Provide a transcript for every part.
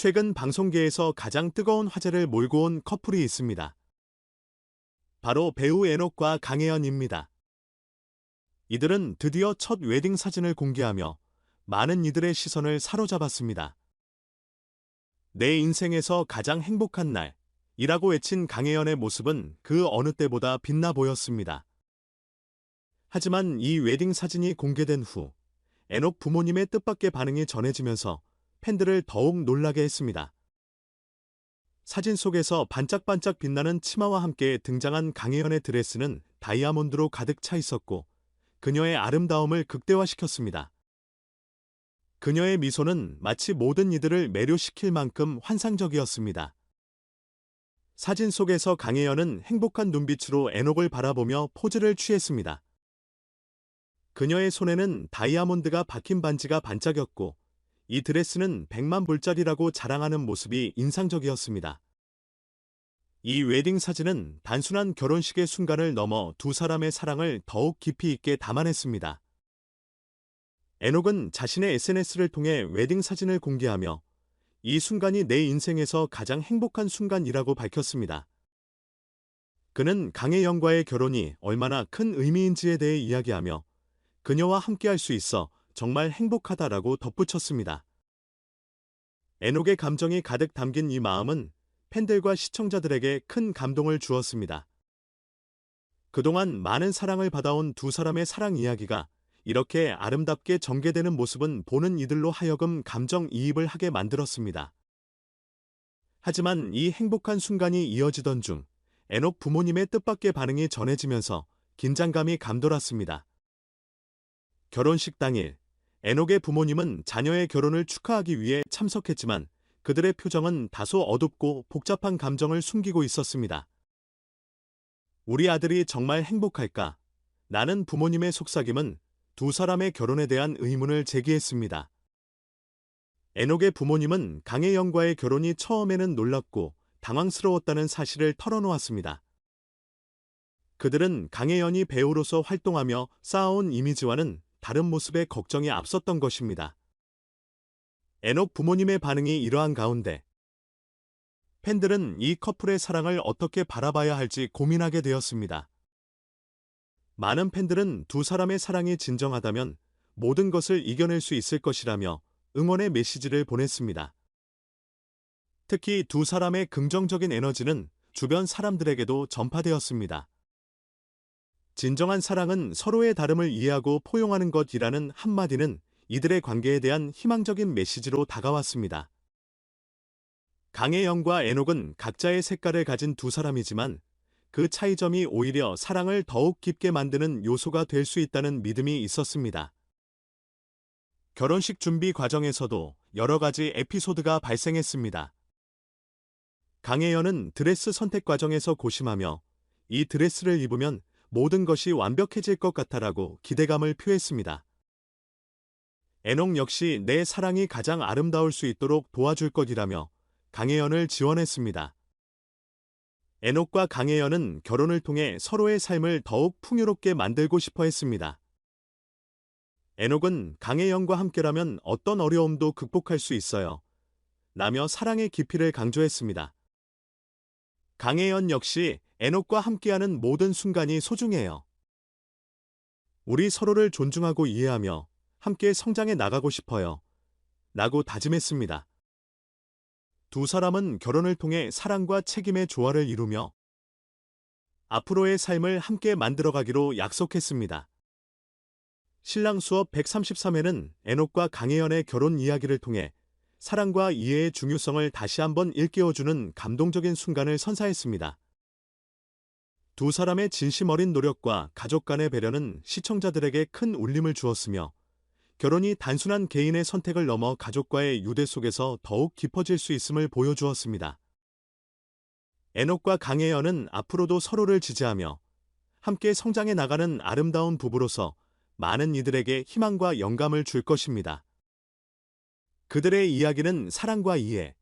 최근 방송계에서 가장 뜨거운 화제를 몰고 온 커플이 있습니다. 바로 배우 에녹과 강혜연입니다. 이들은 드디어 첫 웨딩 사진을 공개하며 많은 이들의 시선을 사로잡았습니다. 내 인생에서 가장 행복한 날, 이라고 외친 강혜연의 모습은 그 어느 때보다 빛나 보였습니다. 하지만 이 웨딩 사진이 공개된 후 에녹 부모님의 뜻밖의 반응이 전해지면서 팬들을 더욱 놀라게 했습니다. 사진 속에서 반짝반짝 빛나는 치마와 함께 등장한 강혜연의 드레스는 다이아몬드로 가득 차 있었고 그녀의 아름다움을 극대화시켰습니다. 그녀의 미소는 마치 모든 이들을 매료시킬 만큼 환상적이었습니다. 사진 속에서 강혜연은 행복한 눈빛으로 에녹을 바라보며 포즈를 취했습니다. 그녀의 손에는 다이아몬드가 박힌 반지가 반짝였고 이 드레스는 100만 불짜리라고 자랑하는 모습이 인상적이었습니다. 이 웨딩 사진은 단순한 결혼식의 순간을 넘어 두 사람의 사랑을 더욱 깊이 있게 담아냈습니다. 에녹은 자신의 SNS를 통해 웨딩 사진을 공개하며 이 순간이 내 인생에서 가장 행복한 순간이라고 밝혔습니다. 그는 강혜영과의 결혼이 얼마나 큰 의미인지에 대해 이야기하며 그녀와 함께할 수 있어 정말 행복하다라고 덧붙였습니다. 에녹의 감정이 가득 담긴 이 마음은 팬들과 시청자들에게 큰 감동을 주었습니다. 그동안 많은 사랑을 받아온 두 사람의 사랑 이야기가 이렇게 아름답게 전개되는 모습은 보는 이들로 하여금 감정이입을 하게 만들었습니다. 하지만 이 행복한 순간이 이어지던 중 에녹 부모님의 뜻밖의 반응이 전해지면서 긴장감이 감돌았습니다. 결혼식 당일 에녹의 부모님은 자녀의 결혼을 축하하기 위해 참석했지만 그들의 표정은 다소 어둡고 복잡한 감정을 숨기고 있었습니다. 우리 아들이 정말 행복할까? 나는 부모님의 속삭임은 두 사람의 결혼에 대한 의문을 제기했습니다. 에녹의 부모님은 강혜영과의 결혼이 처음에는 놀랍고 당황스러웠다는 사실을 털어놓았습니다. 그들은 강혜연이 배우로서 활동하며 쌓아온 이미지와는 다른 모습에 걱정이 앞섰던 것입니다. 에녹 부모님의 반응이 이러한 가운데 팬들은 이 커플의 사랑을 어떻게 바라봐야 할지 고민하게 되었습니다. 많은 팬들은 두 사람의 사랑이 진정하다면 모든 것을 이겨낼 수 있을 것이라며 응원의 메시지를 보냈습니다. 특히 두 사람의 긍정적인 에너지는 주변 사람들에게도 전파되었습니다. 진정한 사랑은 서로의 다름을 이해하고 포용하는 것이라는 한마디는 이들의 관계에 대한 희망적인 메시지로 다가왔습니다. 강혜영과 에녹은 각자의 색깔을 가진 두 사람이지만 그 차이점이 오히려 사랑을 더욱 깊게 만드는 요소가 될 수 있다는 믿음이 있었습니다. 결혼식 준비 과정에서도 여러 가지 에피소드가 발생했습니다. 강혜연은 드레스 선택 과정에서 고심하며 이 드레스를 입으면 모든 것이 완벽해질 것 같아라고 기대감을 표했습니다. 에녹 역시 내 사랑이 가장 아름다울 수 있도록 도와줄 것이라며 강혜연을 지원했습니다. 에녹과 강혜연은 결혼을 통해 서로의 삶을 더욱 풍요롭게 만들고 싶어 했습니다. 에녹은 강혜연과 함께라면 어떤 어려움도 극복할 수 있어요. 라며 사랑의 깊이를 강조했습니다. 강혜연 역시 에녹과 함께하는 모든 순간이 소중해요. 우리 서로를 존중하고 이해하며 함께 성장해 나가고 싶어요. 라고 다짐했습니다. 두 사람은 결혼을 통해 사랑과 책임의 조화를 이루며 앞으로의 삶을 함께 만들어가기로 약속했습니다. 신랑 수업 133회는 에녹과 강혜연의 결혼 이야기를 통해 사랑과 이해의 중요성을 다시 한번 일깨워주는 감동적인 순간을 선사했습니다. 두 사람의 진심 어린 노력과 가족 간의 배려는 시청자들에게 큰 울림을 주었으며 결혼이 단순한 개인의 선택을 넘어 가족과의 유대 속에서 더욱 깊어질 수 있음을 보여주었습니다. 에녹과 강혜연은 앞으로도 서로를 지지하며 함께 성장해 나가는 아름다운 부부로서 많은 이들에게 희망과 영감을 줄 것입니다. 그들의 이야기는 사랑과 이해,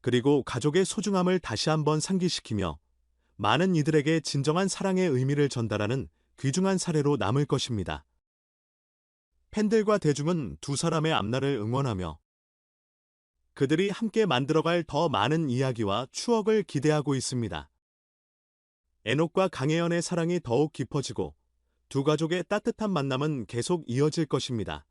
그리고 가족의 소중함을 다시 한번 상기시키며 많은 이들에게 진정한 사랑의 의미를 전달하는 귀중한 사례로 남을 것입니다. 팬들과 대중은 두 사람의 앞날을 응원하며 그들이 함께 만들어갈 더 많은 이야기와 추억을 기대하고 있습니다. 에녹과 강혜연의 사랑이 더욱 깊어지고 두 가족의 따뜻한 만남은 계속 이어질 것입니다.